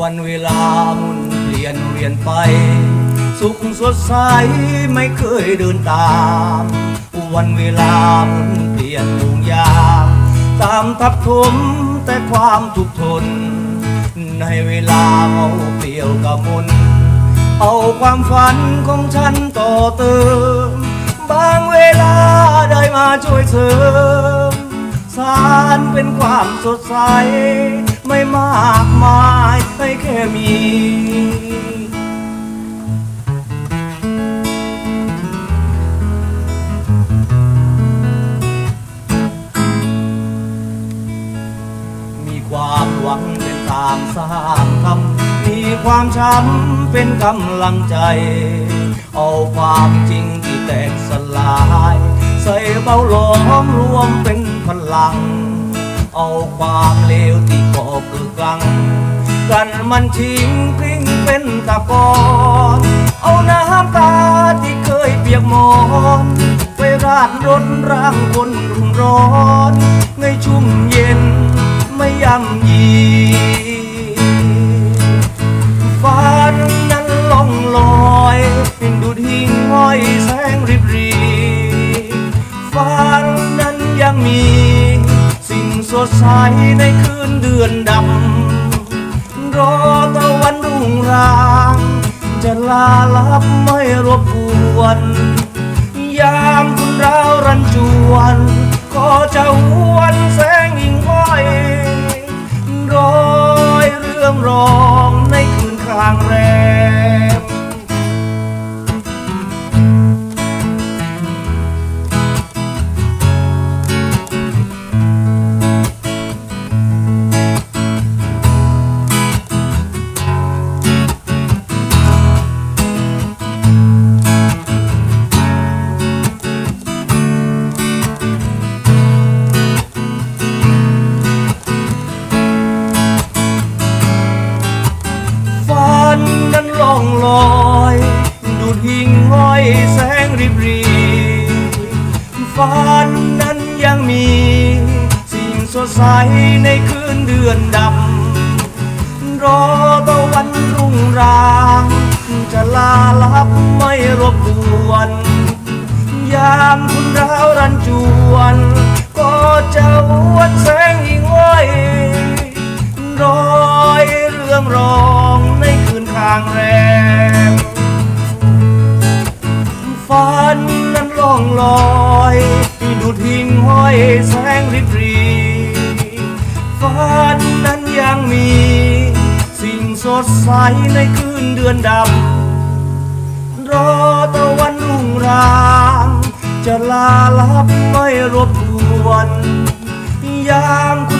วันเวลาหมุนเปลี่ยนเวียนไป สุขสดใสไม่เคยเดินตาม วันเวลาหมุนเปลี่ยนมุงยามตามทับถมแต่ความทุกข์ทน ในเวลาเอาเปลี่ยวกับมน เอาความฝันของฉันต่อเติม บางเวลาได้มาช่วยเสริม สารเป็นความสดใส ไม่มากมายให้แค่มี มีความหวังเป็นทางสร้างคำมีความช้ำเป็นกำลังใจ เอาความจริงที่แตกสลาย ใส่เบาหลอมรวมเป็นพลัง เอาความเลวที่ก่อปลือกลัง กันมันทิ้งกลิ้งเป็นตะกอนเอาน้ำตาที่เคยเปียกหมอนไปราดรนร่างคนรุ่มร้อน ไงชุ่มเย็นไม่ย่ำยี สดใสในคืนเดือนดำ รอตะวันรุ่งราง จะลาลับไม่รบกวน ยามคุณเรารันจวน ก็จะหวน หิ่งห้อยแสงริบรีฝันนั้นยังมี สิ่งสดใสในคืนเดือนดำรอตะวันรุ่งราง จะลาลับไม่รบกวน ยามคุณราวรันจวน ก็จะหวนแส องลอยดูดหิ่งห้อยแสงริบรีฝันนั้นยังมี สิ่งสดใสในคืนเดือนดำรอตะวันรุ่งราง จะลาลับไม่รบกวนยามคุณ